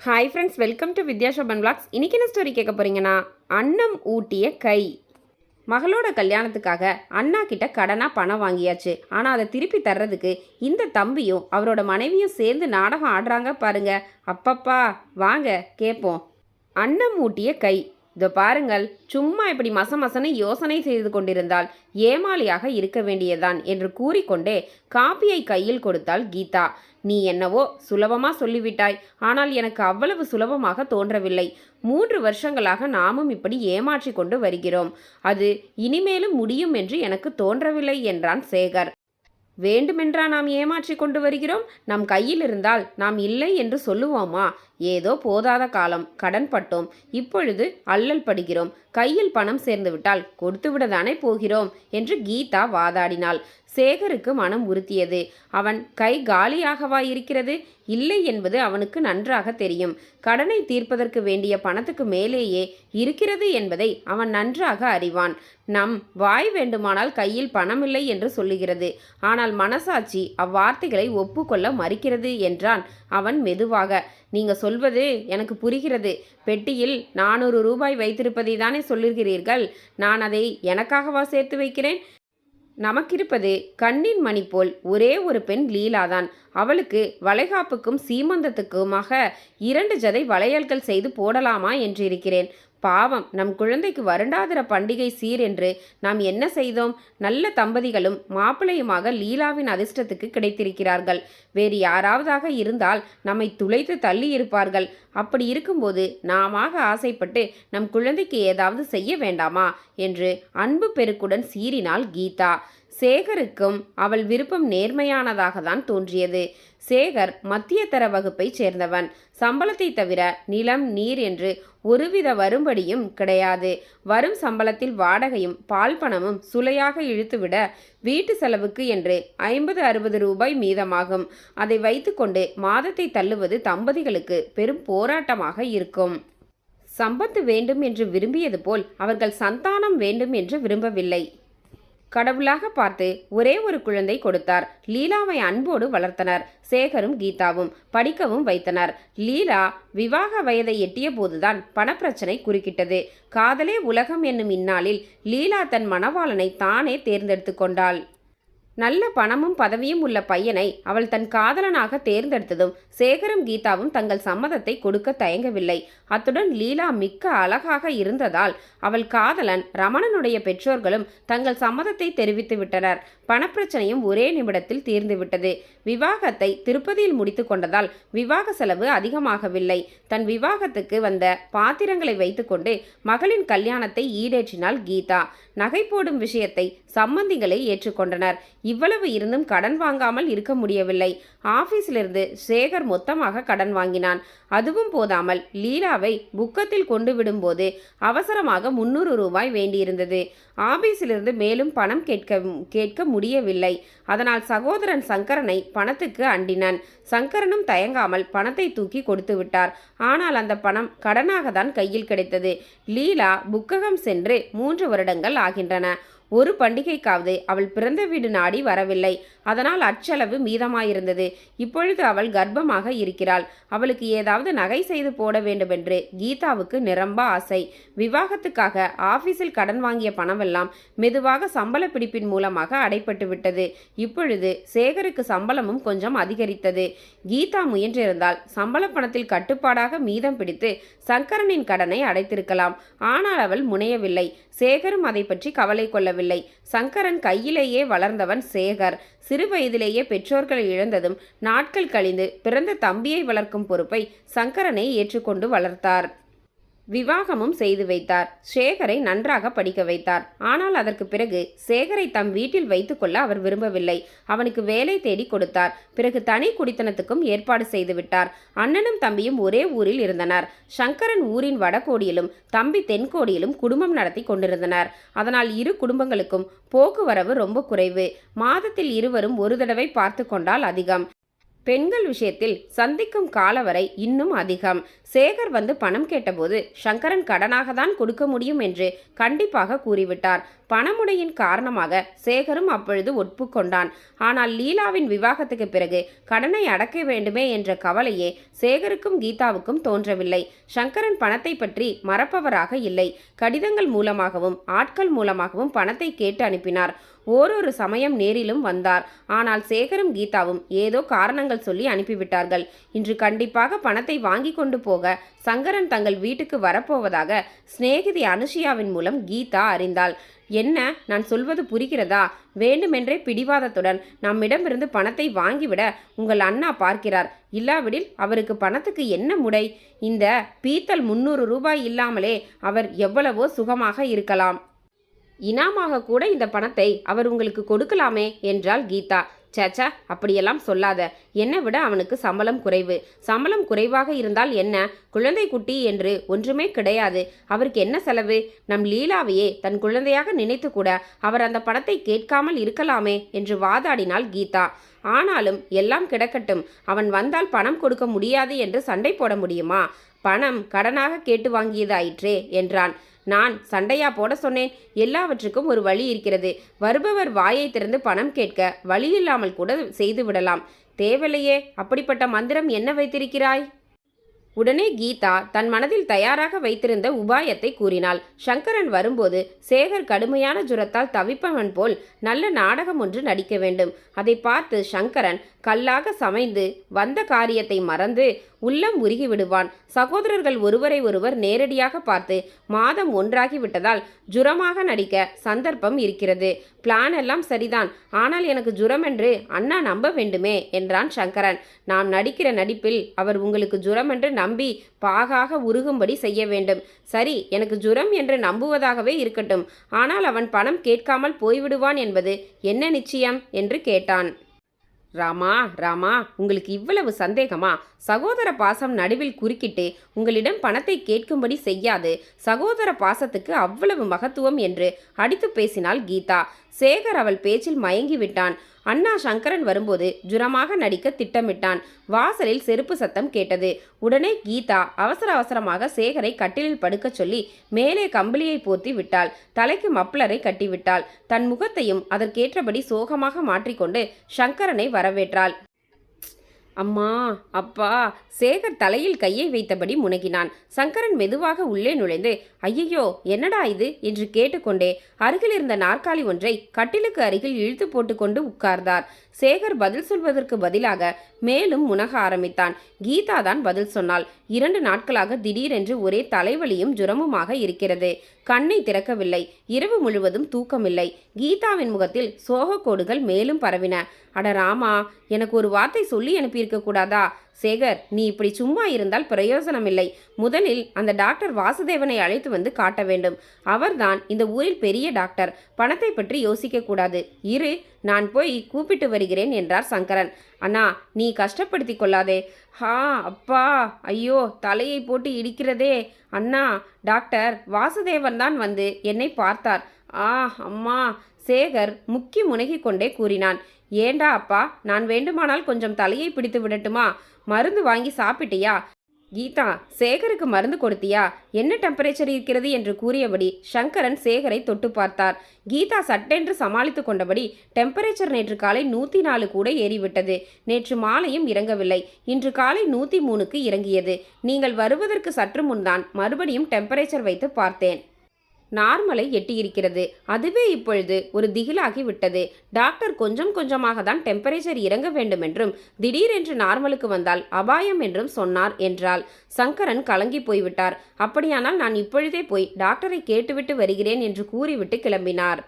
Hi friends welcome to Vidya Shoban vlogs இன்னைக்கு என்ன story கேட்க போகிறீங்கன்னா அன்னம் ஊட்டிய கை. மகளோட கல்யாணத்துக்காக அண்ணா கிட்ட கடனாக பணம் வாங்கியாச்சு. ஆனால் அதை திருப்பி தர்றதுக்கு இந்த தம்பியும் அவரோட மனைவியும் சேர்ந்து நாடகம் ஆடுறாங்க பாருங்க. அப்பப்பா வாங்க கேட்போம் அன்னம் ஊட்டிய கை. இதோ பாருங்கள் சும்மா இப்படி மசமசனை யோசனை செய்து கொண்டிருந்தால் ஏமாளியாக இருக்க வேண்டியதான் என்று கூறிக்கொண்டே காப்பியை கையில் கொடுத்தாள் கீதா. நீ என்னவோ சுலபமா சொல்லிவிட்டாய். ஆனால் எனக்கு அவ்வளவு சுலபமாக தோன்றவில்லை. மூன்று வருஷங்களாக நாமும் இப்படி ஏமாற்றி கொண்டு வருகிறோம். அது இனிமேலும் முடியும் என்று எனக்கு தோன்றவில்லை என்றான் சேகர். வேண்டுமென்றா நாம் ஏமாற்றி கொண்டு வருகிறோம்? நம் கையில் இருந்தால் நாம் இல்லை என்று சொல்லுவோமா? ஏதோ போதாத காலம் கடன் பட்டோம். இப்பொழுது அல்லல் படுகிறோம். கையில் பணம் சேர்ந்துவிட்டால் கொடுத்துவிடதானே போகிறோம்? என்று கீதா வாதாடினாள். சேகருக்கு மனம் உறுத்தியது. அவன் கை காலியாகவா இருக்கிறது? இல்லை என்பது அவனுக்கு நன்றாக தெரியும். கடனை தீர்ப்பதற்கு வேண்டிய பணத்துக்கு மேலேயே இருக்கிறது என்பதை அவன் நன்றாக அறிவான். நம் வாய் வேண்டுமானால் கையில் பணமில்லை என்று சொல்லுகிறது. ஆனால் மனசாட்சி அவ்வார்த்தைகளை ஒப்புக்கொள்ள மறுக்கிறது என்றான் அவன் மெதுவாக. நீங்க சொல்வது எனக்கு புரிகிறது. பெட்டியில் நானூறு ரூபாய் வைத்திருப்பதை தானே சொல்லுகிறீர்கள். நான் அதை எனக்காகவா சேர்த்து வைக்கிறேன்? நமக்கிருப்பது கண்ணின் மணி போல் ஒரே ஒரு பெண் லீலாதான். அவளுக்கு வளைகாப்புக்கும் சீமந்தத்துக்குமாக இரண்டு ஜதை வளையல்கள் செய்து போடலாமா என்றிருக்கிறேன் பாவம் நம் குழந்தைக்கு வருண்டாதர பண்டிகை சீர் என்று நாம் என்ன செய்தோம்? நல்ல தம்பதிகளும் மாப்பிள்ளையுமாக லீலாவின் அதிர்ஷ்டத்துக்கு கிடைத்திருக்கிறார்கள். வேறு யாராவதாக இருந்தால் நம்மை துளைத்து தள்ளி இருப்பார்கள். அப்படி இருக்கும்போது நாம ஆசைப்பட்டு நம் குழந்தைக்கு ஏதாவது செய்ய வேண்டாமா? என்று அன்பு பெருக்குடன் சீறினாள் கீதா. சேகருக்கும் அவள் விருப்பம் நேர்மையானதாக தான் தோன்றியது. சேகர் மத்தியதர வகுப்பைச் சேர்ந்தவன். சம்பளத்தை தவிர நிலம் நீர் என்று ஒருவித வரும்படியும் கிடையாது. வரும் சம்பளத்தில் வாடகையும் பால் பணமும் சுலையாக இழுத்துவிட வீட்டு செலவுக்கு என்று ஐம்பது அறுபது ரூபாய் மீதமாகும். அதை வைத்துக்கொண்டு மாதத்தை தள்ளுவது தம்பதிகளுக்கு பெரும் போராட்டமாக இருக்கும். சம்பத்து வேண்டும் என்று விரும்பியது போல் அவர்கள் சந்தானம் வேண்டும் என்று விரும்பவில்லை. கடவுளாக பார்த்து ஒரே ஒரு குழந்தை கொடுத்தார். லீலாவை அன்போடு வளர்த்தனர். சேகரும் கீதாவும் படிக்கவும் வைத்தனர். லீலா விவாக வயதை எட்டிய போதுதான் பணப்பிரச்சனை குறுக்கிட்டது. காதலே உலகம் என்னும் இந்நாளில் லீலா தன் மணவாளனை தானே தேர்ந்தெடுத்து கொண்டாள். நல்ல பணமும் பதவியும் உள்ள பையனை அவள் தன் காதலனாக தேர்ந்தெடுத்ததும் சேகரும் கீதாவும் தங்கள் சம்மதத்தை கொடுக்க தயங்கவில்லை. அத்துடன் லீலா மிக்க அழகாக இருந்ததால் அவள் காதலன் ரமணனுடைய பெற்றோர்களும் தங்கள் சம்மதத்தை தெரிவித்து விட்டனர். பணப்பிரச்சனையும் ஒரே நிமிடத்தில் தீர்ந்துவிட்டது விவாகத்தை திருப்பதியில் முடித்து கொண்டதால் விவாக செலவு அதிகமாகவில்லை. தன் விவாகத்துக்கு வந்த பாத்திரங்களை வைத்துக்கொண்டு மகளின் கல்யாணத்தை ஈடேற்றினாள் கீதா. நகை போடும் விஷயத்தை சம்பந்திகளை ஏற்றுக்கொண்டனர். இவ்வளவு இருந்தும் கடன் வாங்காமல் இருக்க முடியவில்லை. ஆபீஸிலிருந்து சேகர் மொத்தமாக கடன் வாங்கினான். அதுவும் போதாமல் லீலாவை புக்கத்தில் கொண்டு விடும்போது அவசரமாக முன்னூறு ரூபாய் வேண்டியிருந்தது. ஆபீஸிலிருந்து மேலும் பணம் கேட்க கேட்க முடியவில்லை. அதனால் சகோதரன் சங்கரனை பணத்துக்கு அண்டினான். சங்கரனும் தயங்காமல் பணத்தை தூக்கி கொடுத்து விட்டார். ஆனால் அந்த பணம் கடனாக தான் கையில் கிடைத்தது. லீலா புக்ககம் சென்று மூன்று வருடங்கள் ஆகின்றன. ஒரு பண்டிகைக்காவது அவள் பிறந்த வீடு நாடி வரவில்லை. அதனால் அச்சளவு மீதமாயிருந்தது. இப்பொழுது அவள் கர்ப்பமாக இருக்கிறாள். அவளுக்கு ஏதாவது நகை செய்து போட வேண்டுமென்று கீதாவுக்கு நிரம்ப ஆசை. விவாகத்துக்காக ஆபீஸில் கடன் வாங்கிய பணமெல்லாம் மெதுவாக சம்பள பிடிப்பின் மூலமாக அடைப்பட்டு விட்டது. இப்பொழுது சேகருக்கு சம்பளமும் கொஞ்சம் அதிகரித்தது. கீதா முயன்றிருந்தால் சம்பள பணத்தில் கட்டுப்பாடாக மீதம் பிடித்து சங்கரனின் கடனை அடைத்திருக்கலாம். ஆனால் அவள் முனையவில்லை. சேகரும் அதை பற்றி கவலை கொள்ளவில்லை. சங்கரன் கையிலேயே வளர்ந்தவன் சேகர். சிறு வயதிலேயே பெற்றோர்களை இழந்ததும் நாட்கள் கழிந்து பிறந்த தம்பியை வளர்க்கும் பொறுப்பை சங்கரனை ஏற்றுக்கொண்டு வளர்த்தார். விவாகமும் செய்து வைத்தார். சேகரை நன்றாக படிக்க வைத்தார். ஆனால் அதற்கு பிறகு சேகரை தம் வீட்டில் வைத்துக்கொள்ள அவர் விரும்பவில்லை. அவனுக்கு வேலை தேடி கொடுத்தார். பிறகு தனி குடித்தனத்துக்கும் ஏற்பாடு செய்துவிட்டார் அண்ணனும் தம்பியும் ஒரே ஊரில் இருந்தனர். சங்கரன் ஊரின் வடகோடியிலும் தம்பி தென்கோடியிலும் குடும்பம் நடத்தி கொண்டிருந்தனர். அதனால் இரு குடும்பங்களுக்கும் போக்குவரவு ரொம்ப குறைவு. மாதத்தில் இருவரும் ஒரு தடவை பார்த்து கொண்டால் அதிகம். பெண்கள் விஷயத்தில் சந்திக்கும் காலவரை இன்னும் அதிகம். சேகர் வந்து பணம் கேட்டபோது சங்கரன் கடனாக தான் கொடுக்க முடியும் என்று கண்டிப்பாக கூறிவிட்டார். பணமுடையின் காரணமாக சேகரும் அப்பொழுது ஒப்புக்கொண்டான். ஆனால் லீலாவின் விவாகத்துக்கு பிறகு கடனை அடக்க வேண்டுமே என்ற கவலையே சேகருக்கும் கீதாவுக்கும் தோன்றவில்லை. சங்கரன் பணத்தை பற்றி மறப்பவராக இல்லை. கடிதங்கள் மூலமாகவும் ஆட்கள் மூலமாகவும் பணத்தை கேட்டு அனுப்பினார். ஓரொரு சமயம் நேரிலும் வந்தார். ஆனால் சேகரும் கீதாவும் ஏதோ காரணங்கள் சொல்லி அனுப்பிவிட்டார்கள். இன்று கண்டிப்பாக பணத்தை வாங்கி கொண்டு போக சங்கரன் தங்கள் வீட்டுக்கு வரப்போவதாக சிநேகிதி அனுஷியாவின் மூலம் கீதா அறிந்தாள். என்ன? நான் சொல்வது புரிகிறதா? வேண்டுமென்றே பிடிவாதத்துடன் நம்மிடமிருந்து பணத்தை வாங்கிவிட உங்கள் அண்ணா பார்க்கிறார். இல்லாவிடில் அவருக்கு பணத்துக்கு என்ன முடை? இந்த பீத்தல் முன்னூறு ரூபாய் இல்லாமலே அவர் எவ்வளவோ சுகமாக இருக்கலாம். இனாமாக கூட இந்த பணத்தை அவர் உங்களுக்கு கொடுக்கலாமே? என்றாள் கீதா. சேச்சா அப்படியெல்லாம் சொல்லாத. என்னை விட அவனுக்கு சம்பளம் குறைவு. சம்பளம் குறைவாக இருந்தால் என்ன? குழந்தை குட்டி என்று ஒன்றுமே கிடையாது. அவருக்கு என்ன செலவு? நம் லீலாவையே தன் குழந்தையாக நினைத்து கூட அவர் அந்த பணத்தை கேட்காமல் இருக்கலாமே என்று வாதாடினாள் கீதா. ஆனாலும் எல்லாம் கிடக்கட்டும். அவன் வந்தால் பணம் கொடுக்க முடியாது என்று சண்டை போட முடியுமா? பணம் கடனாக கேட்டு வாங்கியதாயிற்றே என்றான். நான் சண்டையா போட சொன்னேன். எல்லாவற்றுக்கும் ஒரு வழி இருக்கிறது. வருபவர் வாயை திறந்து பணம் கேட்க வழியில்லாமல் கூட செய்து விடலாம். தேவலையே அப்படிப்பட்ட மந்திரம் என்ன வைத்திருக்கிறாய்? உடனே கீதா தன் மனதில் தயாராக வைத்திருந்த உபாயத்தை கூறினாள். சங்கரன் வரும்போது சேகர் கடுமையான ஜுரத்தால் தவிப்பவன் போல் நல்ல நாடகம் ஒன்று நடிக்க வேண்டும். அதை பார்த்து சங்கரன் கல்லாக சமைந்து வந்த காரியத்தை மறந்து உள்ளம் உருகி விடுவான் சகோதரர்கள் ஒருவரை ஒருவர் நேரடியாக பார்த்து மாதம் ஒன்றாகி விட்டதால் ஜுரமாக நடிக்க சந்தர்ப்பம் இருக்கிறது. பிளான் எல்லாம் சரிதான். ஆனால் எனக்கு ஜுரம் என்று அண்ணா நம்ப வேண்டுமே என்றான் சங்கரன். நாம் நடிக்கிற நடிப்பில் அவர் உங்களுக்கு ஜுரம் என்று நம்பி பாகாக உருகும்படி செய்ய வேண்டும். சரி எனக்கு ஜுரம் என்று நம்புவதாகவே இருக்கட்டும். ஆனால் அவன் பணம் கேட்காமல் போய்விடுவான் என்பது என்ன நிச்சயம்? என்று கேட்டான். ராமா ராமா உங்களுக்கு இவ்வளவு சந்தேகமா? சகோதர பாசம் நடுவில் குறுக்கிட்டு உங்களிடம் பணத்தை கேட்கும்படி செய்யாது. சகோதர பாசத்துக்கு அவ்வளவு மகத்துவம் என்று அடித்து பேசினாள் கீதா. சேகர் அவள் பேச்சில் மயங்கி விட்டான் அண்ணா சங்கரன் வரும்போது ஜுரமாக நடிக்க திட்டமிட்டான். வாசலில் செருப்பு சத்தம் கேட்டது. உடனே கீதா அவசர அவசரமாக சேகரை கட்டிலில் படுக்கச் சொல்லி மேலே கம்பளியை போர்த்தி விட்டாள். தலைக்கு மப்ளரை கட்டிவிட்டாள். தன் முகத்தையும் அதற்கேற்றபடி சோகமாக மாற்றிக்கொண்டு சங்கரனை வரவேற்றாள். அம்மா அப்பா. சேகர் தலையில் கையை வைத்தபடி முனகினான். சங்கரன் மெதுவாக உள்ளே நுழைந்து ஐயையோ என்னடா இது? என்று கேட்டுக்கொண்டே அருகில் இருந்த நாற்காலி ஒன்றை கட்டிலுக்கு அருகில் இழுத்து போட்டுக்கொண்டு உட்கார்ந்தார். சேகர் பதில் சொல்வதற்கு பதிலாக மேலும் முனக ஆரம்பித்தான். கீதா தான் பதில் சொன்னாள். இரண்டு நாட்களாக திடீரென்று ஒரே தலைவலியும் ஜுரமுமாக இருக்கிறது. கண்ணை திறக்கவில்லை. இரவு முழுவதும் தூக்கமில்லை. கீதாவின் முகத்தில் சோகக்கோடுகள் மேலும் பரவின. அட ராமா எனக்கு ஒரு வார்த்தை சொல்லி அனுப்பியிருக்க கூடாதா? சேகர் நீ இப்படி சும்மா இருந்தால் பிரயோஜனமில்லை முதலில் அந்த டாக்டர் வாசுதேவனை அழைத்து வந்து காட்ட வேண்டும். அவர்தான் இந்த ஊரில் பெரிய டாக்டர். பணத்தை பற்றி யோசிக்க கூடாது. இரு நான் போய் கூப்பிட்டு வருகிறேன் என்றார் சங்கரன். அண்ணா நீ கஷ்டப்படுத்தி கொள்ளாதே. ஹா அப்பா ஐயோ தலையை போட்டு இடிக்கிறதே. அண்ணா டாக்டர் வாசுதேவன் தான் வந்து என்னை பார்த்தார். ஆ அம்மா சேகர் முக்கி முனகிக் கொண்டே கூறினான். ஏண்டா அப்பா நான் வேண்டுமானால் கொஞ்சம் தலையை பிடித்து விடட்டுமா? மருந்து வாங்கி சாப்பிட்டியா? கீதா சேகருக்கு மருந்து கொடுத்தியா? என்ன டெம்பரேச்சர் இருக்கிறது என்று கூறியபடி சங்கரன் சேகரை தொட்டு பார்த்தார். கீதா சட்டென்று சமாளித்து கொண்டபடி டெம்பரேச்சர் நேற்று காலை நூற்றி நாலு கூட ஏறிவிட்டது. நேற்று மாலையும் இறங்கவில்லை. இன்று காலை நூற்றி மூணுக்கு இறங்கியது. நீங்கள் வருவதற்கு சற்று முன்தான் மறுபடியும் டெம்பரேச்சர் வைத்து பார்த்தேன். நார்மலை எட்டியிருக்கிறது. அதுவே இப்பொழுது ஒரு திகிலாகி விட்டது டாக்டர் கொஞ்சம் கொஞ்சமாக தான் டெம்பரேச்சர் இறங்க வேண்டுமென்றும் திடீரென்று நார்மலுக்கு வந்தால் அபாயம் என்றும் சொன்னார் என்றால் சங்கரன் கலங்கி போய்விட்டார். அப்படியானால் நான் இப்பொழுதே போய் டாக்டரை கேட்டுவிட்டு வருகிறேன் என்று கூறிவிட்டு கிளம்பினார்.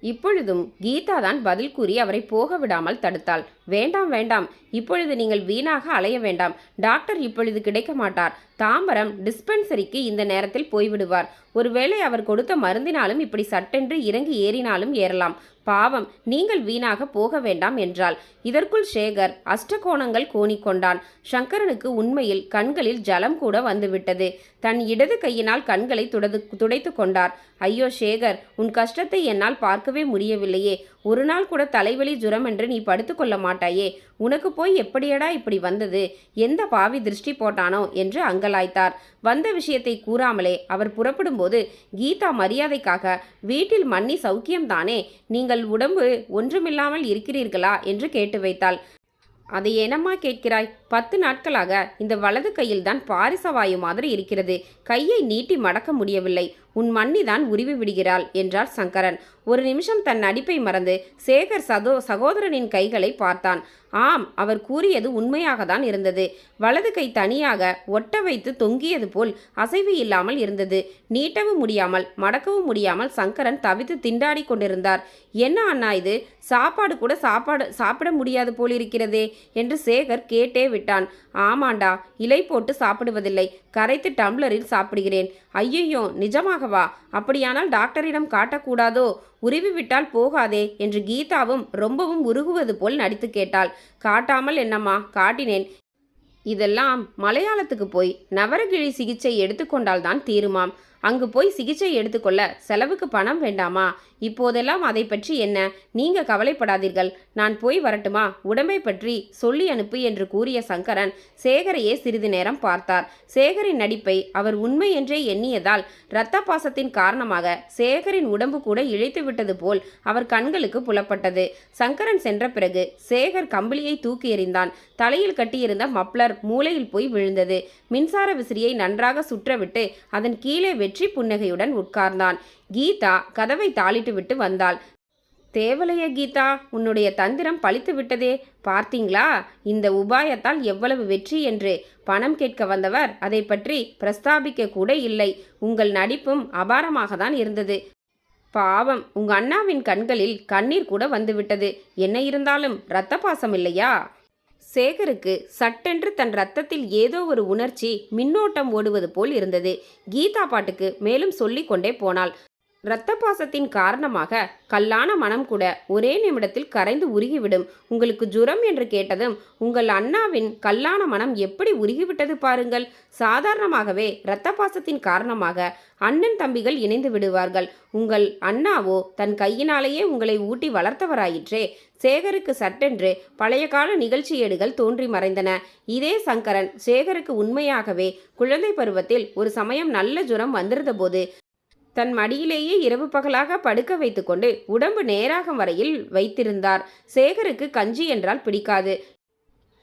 இப்பொழுதும் கீதா தான் பதில் கூறி அவரை போக விடாமல் தடுத்தாள். வேண்டாம் வேண்டாம். இப்பொழுது நீங்கள் வீணாக அலைய வேண்டாம். டாக்டர் இப்பொழுது கிடைக்க மாட்டார். தாம்பரம் டிஸ்பென்சரிக்கு இந்த நேரத்தில் போய்விடுவார். ஒருவேளை அவர் கொடுத்த மருந்தினாலும் இப்படி சட்டென்று இறங்கி ஏறினாலும் ஏறலாம். பாவம் நீங்கள் வீணாக போக வேண்டாம் என்றாள். இதற்குள் சேகர் அஷ்டகோணங்கள் கோணிக்கொண்டான். சங்கரனுக்கு உண்மையில் கண்களில் ஜலம் கூட வந்துவிட்டது. தன் இடது கையினால் கண்களை துடது துடைத்து கொண்டார். ஐயோ சேகர் உன் கஷ்டத்தை என்னால் பார்க்கவே முடியவில்லையே. ஒரு நாள் கூட தலைவலி ஜுரம் என்று நீ படுத்துக்கொள்ள மாட்டாயே. உனக்கு போய் எப்படியடா இப்படி வந்தது? எந்த பாவி திருஷ்டி போட்டானோ? என்று அங்கலாய்த்தார். வந்த விஷயத்தை கூறாமலே அவர் புறப்படும்போது கீதா மரியாதைக்காக வீட்டில் மன்னி சௌக்கியம்தானே? நீங்கள் உடம்பு ஒன்றுமில்லாமல் இருக்கிறீர்களா? என்று கேட்டு வைத்தாள். அதை என்னம்மா கேட்கிறாய்? பத்து நாட்களாக இந்த வலது கையில்தான் பாரிசவாயு மாதிரி இருக்கிறது. கையை நீட்டி மடக்க முடியவில்லை. உன் மண்ணிதான் உருவி விடுகிறாள் என்றார் சங்கரன். ஒரு நிமிஷம் தன் நடிப்பை மறந்து சேகர் சதோ சகோதரனின் கைகளை பார்த்தான். ஆம் அவர் கூறியது உண்மையாக தான் இருந்தது. வலது கை தனியாக ஒட்ட வைத்து தொங்கியது போல் அசைவு இல்லாமல் இருந்தது. நீட்டவும் முடியாமல் மடக்கவும் முடியாமல் சங்கரன் தவித்து திண்டாடி கொண்டிருந்தார். என்ன அண்ணா இது? சாப்பாடு கூட சாப்பாடு சாப்பிட முடியாது போலிருக்கிறதே என்று சேகர் கேட்டே விட்டான். ஆமாண்டா இலை போட்டு சாப்பிடுவதில்லை. கரைத்து டம்ளரில் சாப்பிடுகிறேன். ஐயையோ நிஜமாகவா? அப்படியானால் டாக்டரிடம் காட்டக்கூடாதோ? உருவி விட்டால் போகாதே என்று கீதாவும் ரொம்பவும் உருகுவது போல் நடித்து கேட்டாள். காட்டாமல் என்னம்மா காட்டினேன். இதெல்லாம் மலையாளத்துக்கு போய் நவரகிழி சிகிச்சை எடுத்துக்கொண்டால்தான் தீருமாம். அங்கு போய் சிகிச்சை எடுத்துக்கொள்ள செலவுக்கு பணம் வேண்டாமா? இப்போதெல்லாம் அதை பற்றி என்ன? நீங்க கவலைப்படாதீர்கள். நான் போய் வரட்டுமா? உடம்பை பற்றி சொல்லி அனுப்பு என்று கூறிய சங்கரன் சேகரையே சிறிது நேரம் பார்த்தார். சேகரின் நடிப்பை அவர் உண்மை என்றே எண்ணியதால் இரத்த பாசத்தின் காரணமாக சேகரின் உடம்பு கூட இழைத்து விட்டது போல் அவர் கண்களுக்கு புலப்பட்டது. சங்கரன் சென்ற பிறகு சேகர் கம்பளியை தூக்கி எறிந்தான். தலையில் கட்டியிருந்த மப்ளர் மூலையில் போய் விழுந்தது. மின்சார விசிறியை நன்றாக சுற்றவிட்டு அதன் கீழே வெற்றி புன்னகையுடன் உட்கார்ந்தான். கீதா கதவை தாளிட்டு விட்டு வந்தாள். தேவலைய கீதா உன்னுடைய தந்திரம் பழித்து விட்டதே. பார்த்தீங்களா? இந்த உபாயத்தால் எவ்வளவு வெற்றி என்று. பணம் கேட்க வந்தவர் அதை பற்றி பிரஸ்தாபிக்க கூட இல்லை. உங்கள் நடிப்பும் அபாரமாக தான் இருந்தது. பாவம் உங்க அண்ணாவின் கண்களில் கண்ணீர் கூட வந்துவிட்டது என்ன இருந்தாலும் இரத்த பாசம் இல்லையா? சேகருக்கு சட்டென்று தன் ரத்தத்தில் ஏதோ ஒரு உணர்ச்சி மின்னோட்டம் ஓடுவது போல் இருந்தது. கீதா பாட்டுக்கு மேலும் சொல்லிக்கொண்டே போனாள். இரத்த பாசத்தின் காரணமாக கல்லான மனம் கூட ஒரே நிமிடத்தில் கரைந்து உருகிவிடும். உங்களுக்கு ஜுரம் என்று கேட்டதும் உங்கள் அண்ணாவின் கல்லான மனம் எப்படி உருகிவிட்டது பாருங்கள். சாதாரணமாகவே இரத்த பாசத்தின் காரணமாக அண்ணன் தம்பிகள் இணைந்து விடுவார்கள். உங்கள் அண்ணாவோ தன் கையினாலேயே உங்களை ஊட்டி வளர்த்தவராயிற்றே. சேகருக்கு சட்டென்று பழைய கால நிகழ்ச்சி ஏடுகள் தோன்றி மறைந்தன. இதே சங்கரன் சேகருக்கு உண்மையாகவே குழந்தை பருவத்தில் ஒரு சமயம் நல்ல ஜுரம் வந்திருந்தபோது தன் மடியிலேயே இரவு பகலாக படுக்க வைத்துக்கொண்டு உடம்பு நேராகும் வரையில் வைத்திருந்தார். சேகருக்கு கஞ்சி என்றால் பிடிக்காது.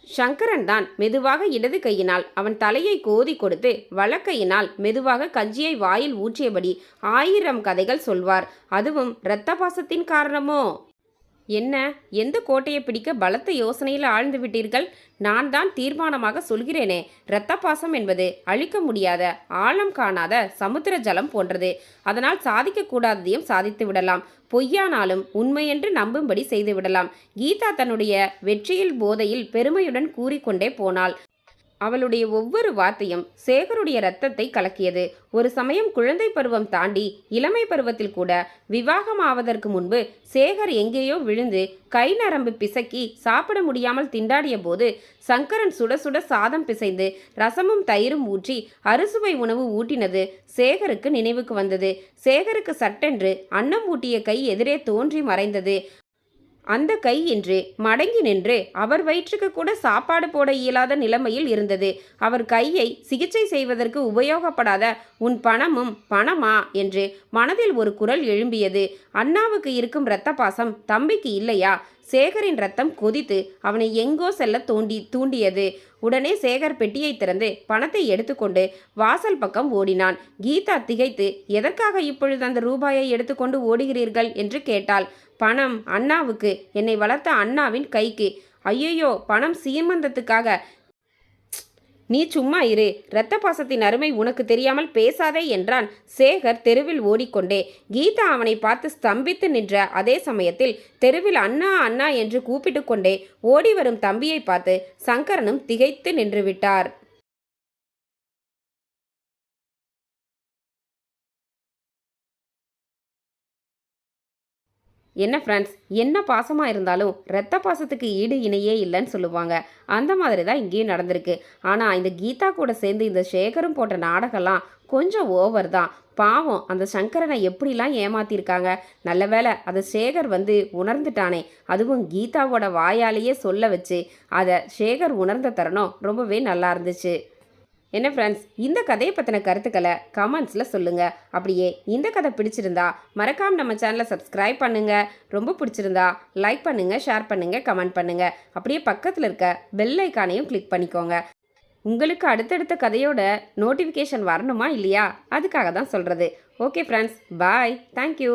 சங்கரன் தான் மெதுவாக இடது கையினால் அவன் தலையை கோதி கொடுத்து வலக்கையினால் மெதுவாக கஞ்சியை வாயில் ஊற்றியபடி ஆயிரம் கதைகள் சொல்வார். அதுவும் இரத்த பாசத்தின் காரணமோ? என்ன? எந்த கோட்டையை பிடிக்க பலத்த யோசனையில் ஆழ்ந்து விட்டீர்கள்? நான் தான் தீர்மானமாக சொல்கிறேனே. இரத்த பாசம் என்பது அழிக்க முடியாத ஆழம் காணாத சமுத்திர ஜலம் போன்றது. அதனால் சாதிக்கக்கூடாததையும் சாதித்து விடலாம். பொய்யானாலும் உண்மையென்று நம்பும்படி செய்துவிடலாம் கீதா தன்னுடைய வெற்றியில் போதையில் பெருமையுடன் கூறிக்கொண்டே போனாள். அவளுடைய ஒவ்வொரு வார்த்தையும் சேகருடைய ரத்தத்தை கலக்கியது. ஒரு சமயம் குழந்தை பருவம் தாண்டி இளமை பருவத்தில் கூட விவாகமாவதற்கு முன்பு சேகர் எங்கேயோ விழுந்து கை நரம்பு பிசக்கி சாப்பிட முடியாமல் திண்டாடிய போது சங்கரன் சுட சுட சாதம் பிசைந்து ரசமும் தயிரும் ஊற்றி அறுசுவை உணவு ஊட்டினது சேகருக்கு நினைவுக்கு வந்தது. சேகருக்கு சட்டென்று அன்னம் ஊட்டிய கை எதிரே தோன்றி மறைந்தது. அந்த கை இன்று மடங்கி நின்று அவர் வயிற்றுக்கு கூட சாப்பாடு போட இயலாத நிலைமையில் இருந்தது. அவர் கையை சிகிச்சை செய்வதற்கு உபயோகப்படாத உன் பணமும் பணமா என்று மனதில் ஒரு குரல் எழும்பியது. அண்ணாவுக்கு இருக்கும் இரத்த பாசம் தம்பிக்கு இல்லையா சேகரின் ரத்தம் கொதித்து அவனை எங்கோ செல்ல தூண்டி தூண்டியது. உடனே சேகர் பெட்டியை திறந்து பணத்தை எடுத்துக்கொண்டு வாசல் பக்கம் ஓடினான். கீதா திகைத்து எதற்காக இப்பொழுது அந்த ரூபாயை எடுத்துக்கொண்டு ஓடுகிறீர்கள் என்று கேட்டாள். பணம் அண்ணாவுக்கு. என்னை வளர்த்த அண்ணாவின் கைக்கு. ஐயையோ பணம் சீமந்தத்துக்காக நீ சும்மா இரு. இரத்த பாசத்தின் அருமை உனக்கு தெரியாமல் பேசாதே என்றான் சேகர் தெருவில் ஓடிக்கொண்டே. கீதா அவனை பார்த்து ஸ்தம்பித்து நின்ற அதே சமயத்தில் தெருவில் அண்ணா அண்ணா என்று கூப்பிட்டு கொண்டே ஓடி வரும் தம்பியை பார்த்து சங்கரனும் திகைத்து நின்றுவிட்டார் என்ன ஃப்ரெண்ட்ஸ் என்ன பாசமாக இருந்தாலும் ரத்த பாசத்துக்கு ஈடு இணையே இல்லைன்னு சொல்லுவாங்க. அந்த மாதிரி தான் இங்கேயும் நடந்திருக்கு. ஆனால் இந்த கீதா கூட சேர்ந்து இந்த சேகரும் போட்ட நாடகம்லாம் கொஞ்சம் ஓவர் தான். பாவம் அந்த சங்கரனை எப்படிலாம் ஏமாத்திருக்காங்க? நல்ல வேளை அதை சேகர் வந்து உணர்ந்துட்டானே. அதுவும் கீதாவோட வாயாலேயே சொல்ல வச்சு அதை சேகர் உணர்ந்த தருணம் ரொம்பவே நல்லா இருந்துச்சு. என்ன ஃப்ரெண்ட்ஸ் இந்த கதையை பற்றின கருத்துக்களை கமெண்ட்ஸில் சொல்லுங்கள் அப்படியே இந்த கதை பிடிச்சிருந்தா மறக்காமல் நம்ம சேனலை சப்ஸ்கிரைப் பண்ணுங்கள் ரொம்ப பிடிச்சிருந்தா லைக் பண்ணுங்கள் ஷேர் பண்ணுங்கள் கமெண்ட் பண்ணுங்கள் அப்படியே பக்கத்தில் இருக்க பெல் ஐக்கானையும் கிளிக் பண்ணிக்கோங்க. உங்களுக்கு அடுத்தடுத்த கதையோட நோட்டிஃபிகேஷன் வரணுமா இல்லையா? அதுக்காக தான் சொல்கிறது ஓகே ஃப்ரெண்ட்ஸ் பாய் தேங்க்யூ